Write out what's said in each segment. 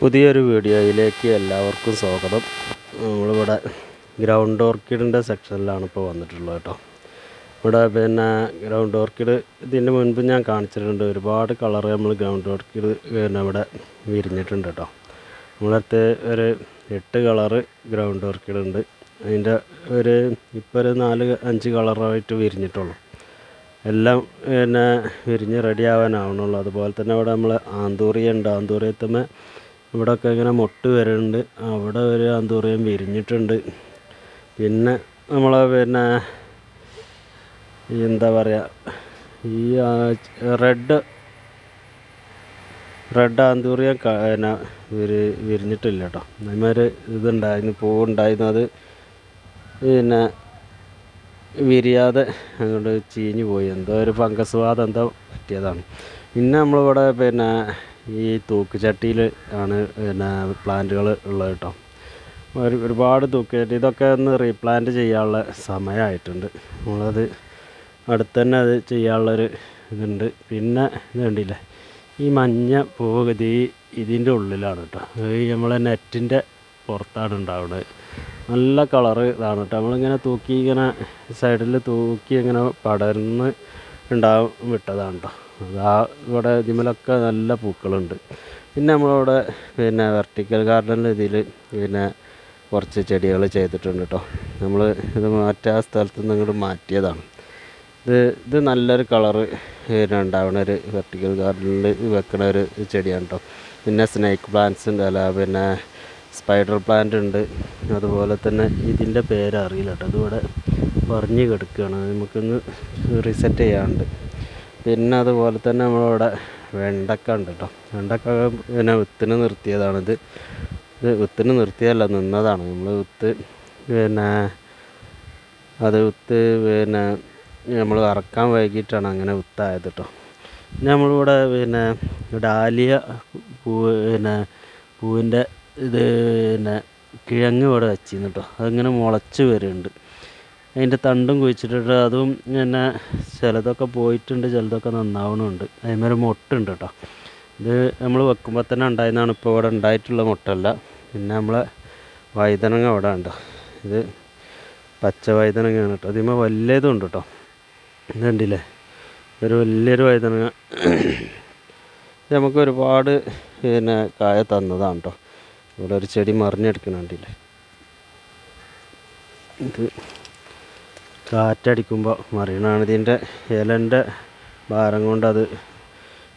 പുതിയൊരു വീഡിയോയിലേക്ക് എല്ലാവർക്കും സ്വാഗതം. നമ്മളിവിടെ ഗ്രൗണ്ട് ഓർക്കിഡിന്റെ സെക്ഷനിലാണ് ഇപ്പോൾ വന്നിട്ടുള്ളത് കേട്ടോ. ഇവിടെ പിന്നെ ഗ്രൗണ്ട് ഓർക്കിഡ് ഇതിന് മുൻപ് ഞാൻ കാണിച്ചിട്ടുണ്ട്. ഒരുപാട് കളർ നമ്മൾ ഗ്രൗണ്ട് ഓർക്കിഡ് പിന്നെ ഇവിടെ വിരിഞ്ഞിട്ടുണ്ട് കേട്ടോ. നമ്മളടുത്ത് ഒരു എട്ട് കളറ് ഗ്രൗണ്ട് ഓർക്കിഡ് ഉണ്ട്. അതിന്റെ ഒരു ഇപ്പോൾ ഒരു നാല് അഞ്ച് കളറായിട്ട് വിരിഞ്ഞിട്ടുള്ളൂ. എല്ലാം പിന്നെ വിരിഞ്ഞ് റെഡി ആവാനാവണുള്ളൂ. അതുപോലെ തന്നെ ഇവിടെ നമ്മൾ ആന്തൂറിയ ഉണ്ട് ഇവിടെയൊക്കെ ഇങ്ങനെ മൊട്ട് വരുന്നുണ്ട് അവിടെ ഒരു ആന്തൂറിയം വിരിഞ്ഞിട്ടുണ്ട്. പിന്നെ നമ്മൾ പിന്നെ എന്താ പറയുക ഈ റെഡ് റെഡ് ആന്തൂറിയം പിന്നെ വിരി വിരിഞ്ഞിട്ടില്ല കേട്ടോ. അതേമാതിരി ഇതുണ്ടായിരുന്നു പൂവുണ്ടായിരുന്നു. അത് പിന്നെ വിരിയാതെ അങ്ങോട്ട് ചീഞ്ഞു പോയി. എന്തോ ഒരു ഫംഗസ് വാദം എന്തോ പറ്റിയതാണ്. പിന്നെ നമ്മളിവിടെ പിന്നെ ഈ തൂക്കുചട്ടിയിൽ ആണ് പിന്നെ പ്ലാന്റുകൾ ഉള്ളത് കേട്ടോ ഒരു ഒരുപാട് തൂക്കുചട്ടി. ഇതൊക്കെ ഒന്ന് റീപ്ലാന്റ് ചെയ്യാനുള്ള സമയമായിട്ടുണ്ട് നമ്മളത് അടുത്ത് തന്നെ അത് ചെയ്യാനുള്ളൊരു ഇതുണ്ട്. പിന്നെ ഇത് കണ്ടില്ലേ? ഈ മഞ്ഞ പൂവ് ഇത് ഇതിന്റെ ഉള്ളിലാണ് കേട്ടോ ഈ നമ്മളെ നെറ്റിന്റെ പുറത്താണ് ഉണ്ടാവുന്നത് നല്ല കളറ് ഇതാണ് കേട്ടോ നമ്മളിങ്ങനെ തൂക്കി ഇങ്ങനെ സൈഡിൽ തൂക്കി ഇങ്ങനെ പടർന്ന് ഉണ്ടാവും വിട്ടതാണ് കേട്ടോ അതാ ഇവിടെ ഇതിമലൊക്കെ നല്ല പൂക്കളുണ്ട്. പിന്നെ നമ്മളിവിടെ പിന്നെ വെർട്ടിക്കൽ ഗാർഡനിൽ ഇതിൽ പിന്നെ കുറച്ച് ചെടികൾ ചെയ്തിട്ടുണ്ട് കേട്ടോ നമ്മൾ ഇത് മാറ്റാ സ്ഥലത്ത് നിന്ന് ഇങ്ങോട്ട് മാറ്റിയതാണ്. ഇത് ഇത് നല്ലൊരു കളറ് പിന്നെ ഉണ്ടാവണ ഒരു വെർട്ടിക്കൽ ഗാർഡനിൽ വെക്കണ ഒരു ചെടിയാണ് കേട്ടോ പിന്നെ സ്നേക്ക് പ്ലാന്റ്സ് ഉണ്ട് അല്ല പിന്നെ സ്പൈഡർ പ്ലാന്റ് ഉണ്ട്. അതുപോലെ തന്നെ ഇതിന്റെ പേരറിയില്ല കേട്ടോ ഇതിവിടെ പറഞ്ഞ് കിടക്കുകയാണ്. നമുക്കൊന്ന് റിസെറ്റ് ചെയ്യാനുണ്ട്. പിന്നെ അതുപോലെ തന്നെ നമ്മളിവിടെ വെണ്ടക്ക ഉണ്ട് കേട്ടോ വെണ്ടക്ക പിന്നെ വിത്തിന് നിർത്തിയതാണിത്. ഇത് വിത്തിന് നിർത്തിയതല്ല നിന്നതാണ്. നമ്മൾ വിത്ത് പിന്നെ അത് വിത്ത് പിന്നെ നമ്മൾ ഇറക്കാൻ വൈകിട്ടാണ് അങ്ങനെ വിത്തായത് കേട്ടോ നമ്മളിവിടെ പിന്നെ ഡാലിയ പൂവ് പിന്നെ പൂവിന്റെ ഇത് പിന്നെ കിഴങ്ങ് ഇവിടെ വെച്ചിരുന്നു കേട്ടോ അതിങ്ങനെ മുളച്ച് വരുന്നുണ്ട് അതിന്റെ തണ്ടും കുഴിച്ചിട്ടിട്ട് അതും പിന്നെ ചിലതൊക്കെ പോയിട്ടുണ്ട് ചിലതൊക്കെ നന്നാവണമുണ്ട് അതേമാതിരി മൊട്ടുണ്ട് കേട്ടോ. ഇത് നമ്മൾ വെക്കുമ്പോൾ തന്നെ ഉണ്ടായിരുന്നതാണ്. ഇപ്പോൾ ഇവിടെ ഉണ്ടായിട്ടുള്ള മുട്ടല്ല. പിന്നെ നമ്മളെ വൈതനങ്ങ അവിടെ ഉണ്ട്. ഇത് പച്ച വൈതനങ്ങയാണ് കേട്ടോ. അതേമാതിരി വലിയതും ഉണ്ട് കേട്ടോ. ഇത് കണ്ടില്ലേ? ഒരു വലിയൊരു വൈതനങ്ങ നമുക്ക് ഒരുപാട് പിന്നെ കായ തന്നതാണ് കേട്ടോ. ഇവിടെ ഒരു ചെടി മറിഞ്ഞെടുക്കണുണ്ടല്ലേ ഇത് കാറ്റടിക്കുമ്പോൾ മറിയണതാണ് ഇതിന്റെ ഇലന്റെ ഭാരം കൊണ്ട്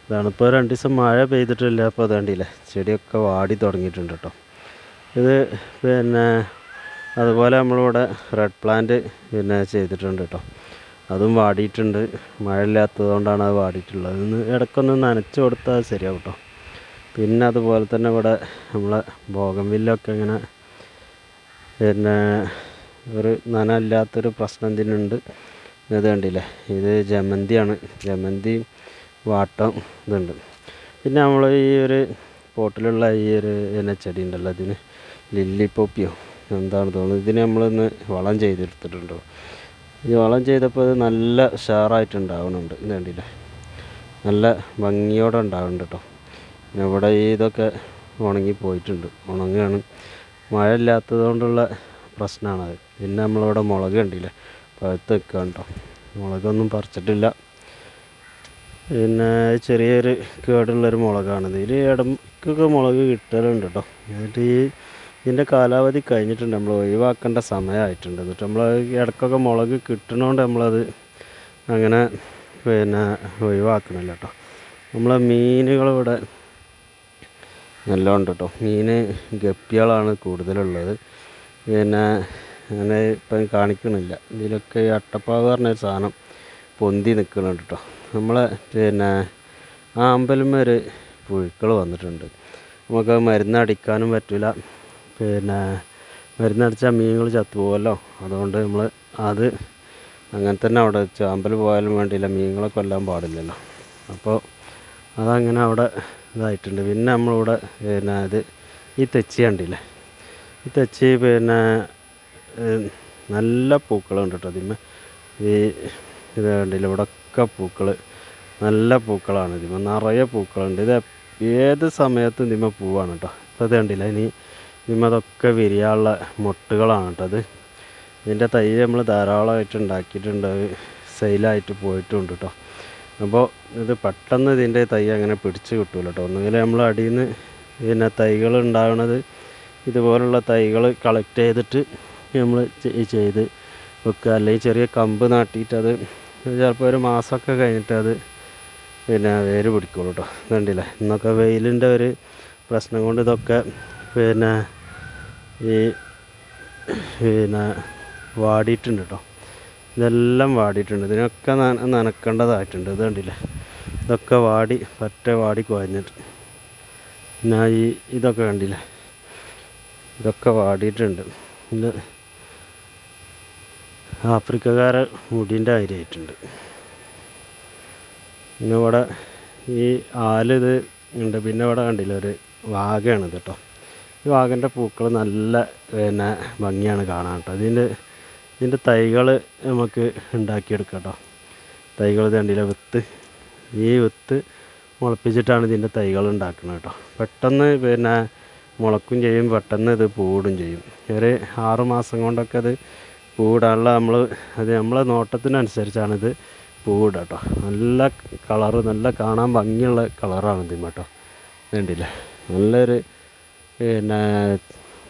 ഇതാണ് ഇപ്പോൾ രണ്ട് ദിവസം മഴ പെയ്തിട്ടില്ല അപ്പോൾ അത് കണ്ടില്ലേ? ചെടിയൊക്കെ വാടി തുടങ്ങിയിട്ടുണ്ട് കേട്ടോ. ഇത് പിന്നെ അതുപോലെ നമ്മളിവിടെ റെഡ് പ്ലാന്റ് പിന്നെ ചെയ്തിട്ടുണ്ട് കേട്ടോ. അതും വാടിയിട്ടുണ്ട്. മഴ ഇല്ലാത്തത് കൊണ്ടാണ് അത് വാടിയിട്ടുള്ളത്. ഇന്ന് ഇടയ്ക്കൊന്ന് നനച്ച് കൊടുത്താൽ ശരിയാവും കേട്ടോ. പിന്നെ അതുപോലെ തന്നെ ഇവിടെ നമ്മളെ ബോഗംവില്ലൊക്കെ ഇങ്ങനെ പിന്നെ ഒരു നന ഇല്ലാത്തൊരു പ്രശ്നം ഇതിനുണ്ട്. ഇത് കണ്ടില്ലേ? ഇത് ജമന്തിയാണ്. ജമന്തി വാട്ടം ഇതുണ്ട്. പിന്നെ നമ്മൾ ഈ ഒരു പോട്ടിലുള്ള ഈ ഒരു എന്നെ ചെടി ഉണ്ടല്ലോ അതിന് ലില്ലി പോപ്പിയോ. എന്താണ് തോന്നുന്നത് ഇതിന് നമ്മളൊന്ന് വളം ചെയ്തെടുത്തിട്ടുണ്ടോ? ഇത് വളം ചെയ്തപ്പോൾ ഇത് നല്ല ഷാറായിട്ടുണ്ടാവുന്നുണ്ട് ഇത് കണ്ടില്ലേ? നല്ല ഭംഗിയോടെ ഉണ്ടാവുന്നുണ്ട് കേട്ടോ. ഇവിടെ ഇതൊക്കെ ഉണങ്ങി പോയിട്ടുണ്ട് ഉണങ്ങുകയാണ്. മഴ ഇല്ലാത്തത് കൊണ്ടുള്ള പ്രശ്നമാണത്. പിന്നെ നമ്മളിവിടെ മുളക് കണ്ടില്ലേ? പഴുത്ത് നിൽക്കുക കേട്ടോ മുളകൊന്നും പറിച്ചിട്ടില്ല. പിന്നെ ചെറിയൊരു കേടുള്ളൊരു മുളകാണ്. ഇതിൽ ഇടയ്ക്കൊക്കെ മുളക് കിട്ടലുണ്ട് കേട്ടോ എന്നിട്ട് ഈ ഇതിന്റെ കാലാവധി കഴിഞ്ഞിട്ടുണ്ട്. നമ്മൾ ഒഴിവാക്കേണ്ട സമയമായിട്ടുണ്ട് എന്നിട്ട് നമ്മൾ ഇടക്കൊക്കെ മുളക് കിട്ടണോണ്ട് നമ്മളത് അങ്ങനെ പിന്നെ ഒഴിവാക്കണില്ല കേട്ടോ നമ്മളെ മീനുകളിവിടെ നല്ലോണം കേട്ടോ മീൻ ഗപ്പികളാണ് കൂടുതലുള്ളത്. പിന്നെ അങ്ങനെ ഇപ്പം കാണിക്കണില്ല. ഇതിലൊക്കെ ഈ അട്ടപ്പാവ് പറഞ്ഞൊരു സാധനം പൊന്തി നിൽക്കുന്നുണ്ട് കേട്ടോ നമ്മളെ പിന്നെ ആ അമ്പലം ഒരു പുഴുക്കൾ വന്നിട്ടുണ്ട്. നമുക്ക് മരുന്നടിക്കാനും പറ്റില്ല പിന്നെ മരുന്നടിച്ചാൽ മീനുകൾ ചത്തുപോകുമല്ലോ അതുകൊണ്ട് നമ്മൾ അത് അങ്ങനെ തന്നെ അവിടെ വെച്ചു അമ്പലം പോയാലും വേണ്ടിയില്ല. മീനുകളെ കൊല്ലാൻ പാടില്ലല്ലോ. അപ്പോൾ അതങ്ങനെ അവിടെ ഇതായിട്ടുണ്ട്. പിന്നെ നമ്മളിവിടെ പിന്നെ ഇത് ഈ തെച്ചി കണ്ടില്ലേ? ഈ തെച്ചി പിന്നെ നല്ല പൂക്കളുണ്ട് കേട്ടോ അതിന്മേ. ഈ ഇത് കണ്ടില്ല ഇവിടെയൊക്കെ പൂക്കൾ നല്ല പൂക്കളാണ് ഇതിന്മേ. നിറയെ പൂക്കളുണ്ട്. ഇത് ഏത് സമയത്തും ഇതിന്മേ പൂവാണ് കേട്ടോ. ഇപ്പോൾ ഇത് കണ്ടില്ല ഇനി ഇനിയും അതൊക്കെ വിരിയാനുള്ള മുട്ടുകളാണ് കേട്ടത് ഇതിന്റെ തൈ നമ്മൾ ധാരാളമായിട്ട് ഉണ്ടാക്കിയിട്ടുണ്ട്. അത് സെയിലായിട്ട് പോയിട്ടുണ്ട് കേട്ടോ. അപ്പോൾ ഇത് പെട്ടെന്ന് ഇതിന്റെ തൈ അങ്ങനെ പിടിച്ച് കിട്ടൂല കേട്ടോ. ഒന്നുകിൽ നമ്മൾ അടിയിൽ നിന്ന് പിന്നെ തൈകൾ ഉണ്ടാകുന്നത് ഇതുപോലുള്ള തൈകൾ കളക്ട് ചെയ്തിട്ട് നമ്മൾ ചെയ്ത് വെക്കുക. അല്ലെങ്കിൽ ചെറിയ കമ്പ് നാട്ടിയിട്ട് അത് ചിലപ്പോൾ ഒരു മാസമൊക്കെ കഴിഞ്ഞിട്ട് അത് പിന്നെ വേര് പിടിക്കുള്ളൂ കേട്ടോ കണ്ടില്ലേ? ഇന്നൊക്കെ വെയിലിന്റെ ഒരു പ്രശ്നം കൊണ്ട് ഇതൊക്കെ പിന്നെ ഈ പിന്നെ വാടിയിട്ടുണ്ട് കേട്ടോ ഇതെല്ലാം വാടിയിട്ടുണ്ട്. ഇതിനൊക്കെ നന നനക്കേണ്ടതായിട്ടുണ്ട്. ഇത് കണ്ടില്ലേ? ഇതൊക്കെ വാടി പറ്റ വാടി കുഴഞ്ഞിട്ട്. പിന്നെ ഈ ഇതൊക്കെ കണ്ടില്ലേ? ഇതൊക്കെ വാടിയിട്ടുണ്ട്. ഇത് ആഫ്രിക്കക്കാരെ മുടീന്റെ കാര്യമായിട്ടുണ്ട് പിന്നെ ഇവിടെ ഈ ആലിത് ഉണ്ട്. പിന്നെ ഇവിടെ കണ്ടില്ല ഒരു വാഗയാണ് ഇത് കേട്ടോ. ഈ വാഗന്റെ പൂക്കൾ നല്ല പിന്നെ ഭംഗിയാണ് കാണാൻ കേട്ടോ. ഇതിന്റെ ഇതിന്റെ തൈകൾ നമുക്ക് ഉണ്ടാക്കിയെടുക്കാം കേട്ടോ. തൈകൾ കണ്ടില്ല വിത്ത്. ഈ വിത്ത് മുളപ്പിച്ചിട്ടാണ് ഇതിന്റെ തൈകൾ ഉണ്ടാക്കുന്നത് കേട്ടോ. പെട്ടെന്ന് പിന്നെ മുളക്കും ചെയ്യും പെട്ടെന്ന് ഇത് പൂടും ചെയ്യും. ഒരു ആറ് മാസം കൊണ്ടൊക്കെ അത് പൂടാനുള്ള നമ്മൾ അത് നമ്മളെ നോട്ടത്തിനനുസരിച്ചാണ് ഇത് പൂവിടുക കേട്ടോ നല്ല കളറ് നല്ല കാണാൻ ഭംഗിയുള്ള കളറാണ് ഇതിന് കേട്ടോ. വേണ്ടില്ലേ നല്ലൊരു പിന്നെ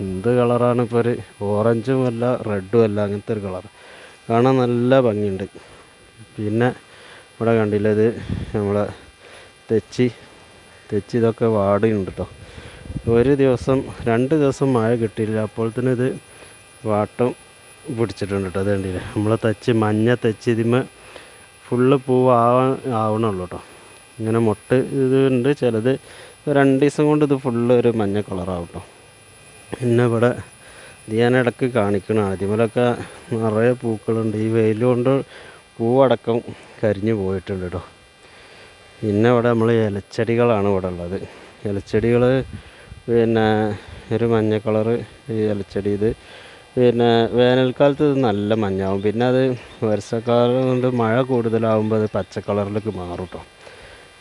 എന്ത് കളറാണ് ഇപ്പോൾ ഒരു ഓറഞ്ചും അല്ല റെഡും അല്ല അങ്ങനത്തെ ഒരു കളർ കാണാൻ നല്ല ഭംഗിയുണ്ട്. പിന്നെ ഇവിടെ കണ്ടില്ല ഇത് നമ്മളെ തെച്ചി തെച്ചി ഇതൊക്കെ വാടുന്നുണ്ട് കേട്ടോ. ഒരു ദിവസം രണ്ട് ദിവസം മഴ കിട്ടിയില്ല. അപ്പോൾ തന്നെ ഇത് വാട്ടം പിടിച്ചിട്ടുണ്ട് കേട്ടോ. അത് വേണ്ടി നമ്മളെ തച്ച് മഞ്ഞ തെച്ചി ഇതിമ ഫുള്ള് പൂവ് ആവാൻ ആവണുള്ളൂ കേട്ടോ. ഇങ്ങനെ മൊട്ട് ഉണ്ട്. ചിലത് രണ്ട് ദിവസം കൊണ്ട് ഇത് ഫുള്ള് ഒരു മഞ്ഞ കളറാവും കേട്ടോ. പിന്നെ ഇവിടെ ഇത് ഞാൻ ഇടയ്ക്ക് കാണിക്കണം ആദ്യമേലൊക്കെ നിറയെ പൂക്കളുണ്ട്. ഈ വെയിൽ കൊണ്ട് പൂവടക്കം കരിഞ്ഞു പോയിട്ടുണ്ട് കേട്ടോ. പിന്നെ ഇവിടെ നമ്മൾ ഇലച്ചെടികളാണ് ഇവിടെ ഉള്ളത്. ഇലച്ചെടികൾ പിന്നെ ഒരു മഞ്ഞ കളറ് ഈ ഇലച്ചെടി ഇത് പിന്നെ വേനൽക്കാലത്ത് ഇത് നല്ല മഞ്ഞാവും. പിന്നെ അത് വർഷക്കാലം കൊണ്ട് മഴ കൂടുതലാവുമ്പോൾ അത് പച്ച കളറിലേക്ക് മാറും കേട്ടോ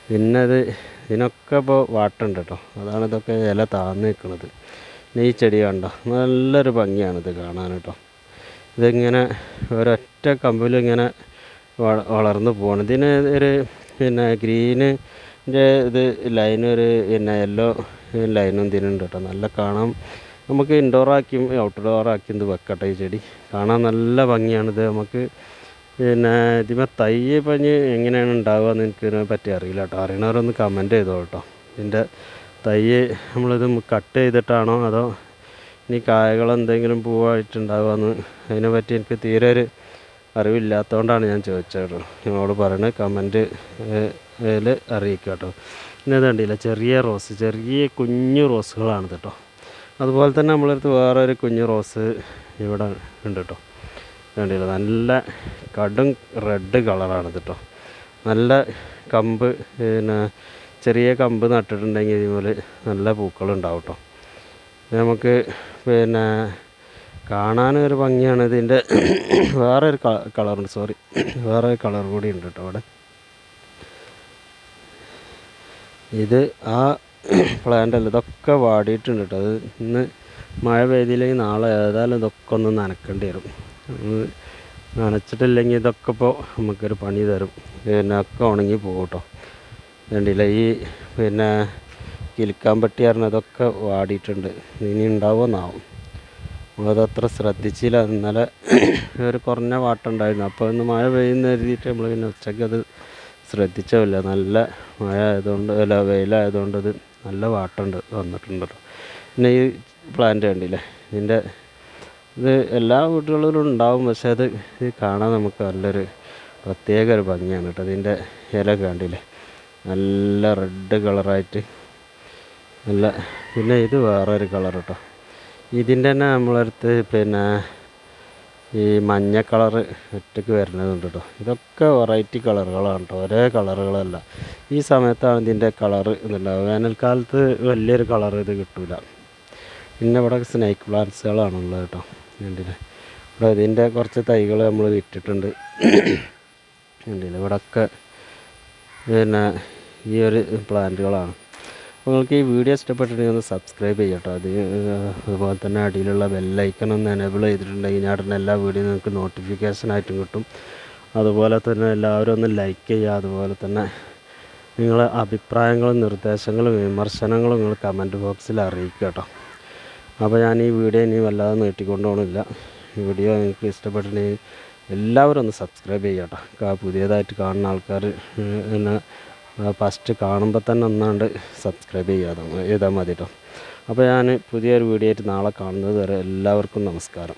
പിന്നെ അത് ഇതിനൊക്കെ ഇപ്പോൾ വാട്ടുണ്ട് കേട്ടോ അതാണ് ഇതൊക്കെ ഇല താന്ന് നിൽക്കുന്നത് പിന്നെ ഈ ചെടി കണ്ടോ? നല്ലൊരു ഭംഗിയാണിത് കാണാൻ കേട്ടോ ഇതിങ്ങനെ ഒരൊറ്റ കമ്പിലിങ്ങനെ വളർന്നു പോകണം ഇതിന് ഒരു പിന്നെ ഗ്രീനിന്റെ ഇത് ലൈൻ ഒരു പിന്നെ യെല്ലോ ലൈനും ഇതിനുണ്ട് കേട്ടോ നല്ല കാണാൻ നമുക്ക് ഇൻഡോർ ആക്കിയും ഔട്ട്ഡോർ ആക്കിയും ഇത് വെക്കട്ടെ ഈ ചെടി. കാണാൻ നല്ല ഭംഗിയാണിത് നമുക്ക് പിന്നെ ഇതിമേ തൈ പഞ്ഞ് എങ്ങനെയാണ് ഉണ്ടാവുക എന്ന് എനിക്ക് ഇതിനെ പറ്റി അറിയില്ല കേട്ടോ. അറിയണവരൊന്ന് കമന്റ് ചെയ്തോ കേട്ടോ. ഇതിന്റെ തൈ നമ്മളിത് കട്ട് ചെയ്തിട്ടാണോ അതോ ഇനി കായകൾ എന്തെങ്കിലും പൂവായിട്ടുണ്ടാവുമെന്ന് അതിനെ പറ്റി എനിക്ക് തീരെ ഒരു അറിവില്ലാത്തതുകൊണ്ടാണ് ഞാൻ ചോദിച്ചത് നിങ്ങളോട് പറയണത് കമന്റ് അറിയിക്കാം കേട്ടോ. ഇന്നത് കണ്ടില്ല? ചെറിയ റോസ് ചെറിയ കുഞ്ഞു റോസുകളാണ് കേട്ടോ. അതുപോലെ തന്നെ നമ്മളടുത്ത് വേറെ ഒരു കുഞ്ഞു റോസ് ഇവിടെ ഉണ്ട് കേട്ടോ കണ്ടില്ലേ? നല്ല കടും റെഡ് കളറാണ് കേട്ടോ നല്ല കമ്പ് പിന്നെ ചെറിയ കമ്പ് നട്ടിട്ടുണ്ടെങ്കിൽ ഇതുപോലെ നല്ല പൂക്കളുണ്ടാവും കേട്ടോ നമുക്ക് പിന്നെ കാണാനൊരു ഭംഗിയാണ്. ഇതിന്റെ വേറെ ഒരു കളറുണ്ട്. സോറി വേറെ കളർ കൂടി ഉണ്ട് കേട്ടോ അവിടെ. ഇത് ആ പ്ലാന്റ് അല്ല. ഇതൊക്കെ വാടിയിട്ടുണ്ട് കേട്ടോ അത് ഇന്ന് മഴ പെയ്തില്ലെങ്കിൽ നാളെ ഏതായാലും ഇതൊക്കെ ഒന്ന് നനക്കേണ്ടി വരും. നനച്ചിട്ടില്ലെങ്കിൽ ഇതൊക്കെ ഇപ്പോൾ നമുക്കൊരു പണി തരും. പിന്നെ ഒക്കെ ഉണങ്ങി പോകും കേട്ടോ വേണ്ടിയില്ല ഈ പിന്നെ കിലുക്കാൻ പറ്റി പറഞ്ഞതൊക്കെ വാടിയിട്ടുണ്ട്. ഇനി ഉണ്ടാവുമെന്നാവും നമ്മളതത്ര ശ്രദ്ധിച്ചില്ല. ഇന്നലെ ഒരു കുറഞ്ഞ വാട്ടുണ്ടായിരുന്നു അപ്പോൾ ഇന്ന് മഴ പെയ്യുന്ന കരുതിയിട്ട് നമ്മൾ പിന്നെ ഉച്ചയ്ക്ക് അത് ശ്രദ്ധിച്ചില്ല നല്ല മഴ ആയതുകൊണ്ട് അല്ല വെയിലായതുകൊണ്ട് അത് നല്ല വാട്ടുണ്ട് വന്നിട്ടുണ്ട് കേട്ടോ പിന്നെ ഈ പ്ലാന്റ് കണ്ടില്ലേ? ഇതിന്റെ ഇത് എല്ലാ വീടുകളിലും ഉണ്ടാവും പക്ഷേ അത് ഇത് കാണാൻ നമുക്ക് നല്ലൊരു പ്രത്യേക ഒരു ഭംഗിയാണ് കേട്ടോ. ഇതിന്റെ ഇല കണ്ടില്ലേ? നല്ല റെഡ് കളറായിട്ട് നല്ല പിന്നെ ഇത് വേറൊരു കളർ കേട്ടോ. ഇതിന്റെ തന്നെ നമ്മളടുത്ത് പിന്നെ ഈ മഞ്ഞ കളറ് ഒറ്റയ്ക്ക് വരുന്നതുണ്ട് കേട്ടോ ഇതൊക്കെ വെറൈറ്റി കളറുകളാണ് കേട്ടോ ഒരേ കളറുകളല്ല. ഈ സമയത്താണ് ഇതിന്റെ കളറ് ഇതുണ്ടാവുക. വേനൽക്കാലത്ത് വലിയൊരു കളർ ഇത് കിട്ടില്ല പിന്നെ ഇവിടെ സ്നേക്ക് പ്ലാന്റ്സുകളാണുള്ളത് കേട്ടോ കണ്ടില്ലേ ഇവിടെ ഇതിന്റെ കുറച്ച് തൈകൾ നമ്മൾ വിറ്റിട്ടുണ്ട്. കണ്ടില്ലേ ഇവിടെയൊക്കെ പിന്നെ ഈ ഒരു പ്ലാന്റുകളാണ് നിങ്ങൾക്ക് ഈ വീഡിയോ ഇഷ്ടപ്പെട്ടിട്ടുണ്ടെങ്കിൽ ഒന്ന് സബ്സ്ക്രൈബ് ചെയ്യാം കേട്ടോ അത് അതുപോലെ തന്നെ അടിയിലുള്ള ബെല്ലൈക്കൺ ഒന്ന് എനേബിൾ ചെയ്തിട്ടുണ്ടെങ്കിൽ ഞാൻ ഇടുന്ന എല്ലാ വീഡിയോ നിങ്ങൾക്ക് നോട്ടിഫിക്കേഷൻ ആയിട്ടും കിട്ടും. അതുപോലെ തന്നെ എല്ലാവരും ഒന്ന് ലൈക്ക് ചെയ്യുക. അതുപോലെ തന്നെ നിങ്ങളെ അഭിപ്രായങ്ങളും നിർദ്ദേശങ്ങളും വിമർശനങ്ങളും നിങ്ങൾ കമന്റ് ബോക്സിൽ അറിയിക്കുക കേട്ടോ. അപ്പോൾ ഞാൻ ഈ വീഡിയോ ഇനി വല്ലാതെ നീട്ടിക്കൊണ്ടുപോകണില്ല വീഡിയോ നിങ്ങൾക്ക് ഇഷ്ടപ്പെട്ടിട്ടുണ്ടെങ്കിൽ എല്ലാവരും ഒന്ന് സബ്സ്ക്രൈബ് ചെയ്യാം കേട്ടോ. പുതിയതായിട്ട് കാണുന്ന ആൾക്കാർ എന്നെ ഫസ്റ്റ് കാണുമ്പോൾ തന്നെ ഒന്നാണ്ട് സബ്സ്ക്രൈബ് ചെയ്യാതെ ചെയ്താൽ മതി കേട്ടോ അപ്പോൾ ഞാൻ പുതിയൊരു വീഡിയോ ആയിട്ട് നാളെ കാണുന്നത് വരെ എല്ലാവർക്കും നമസ്കാരം.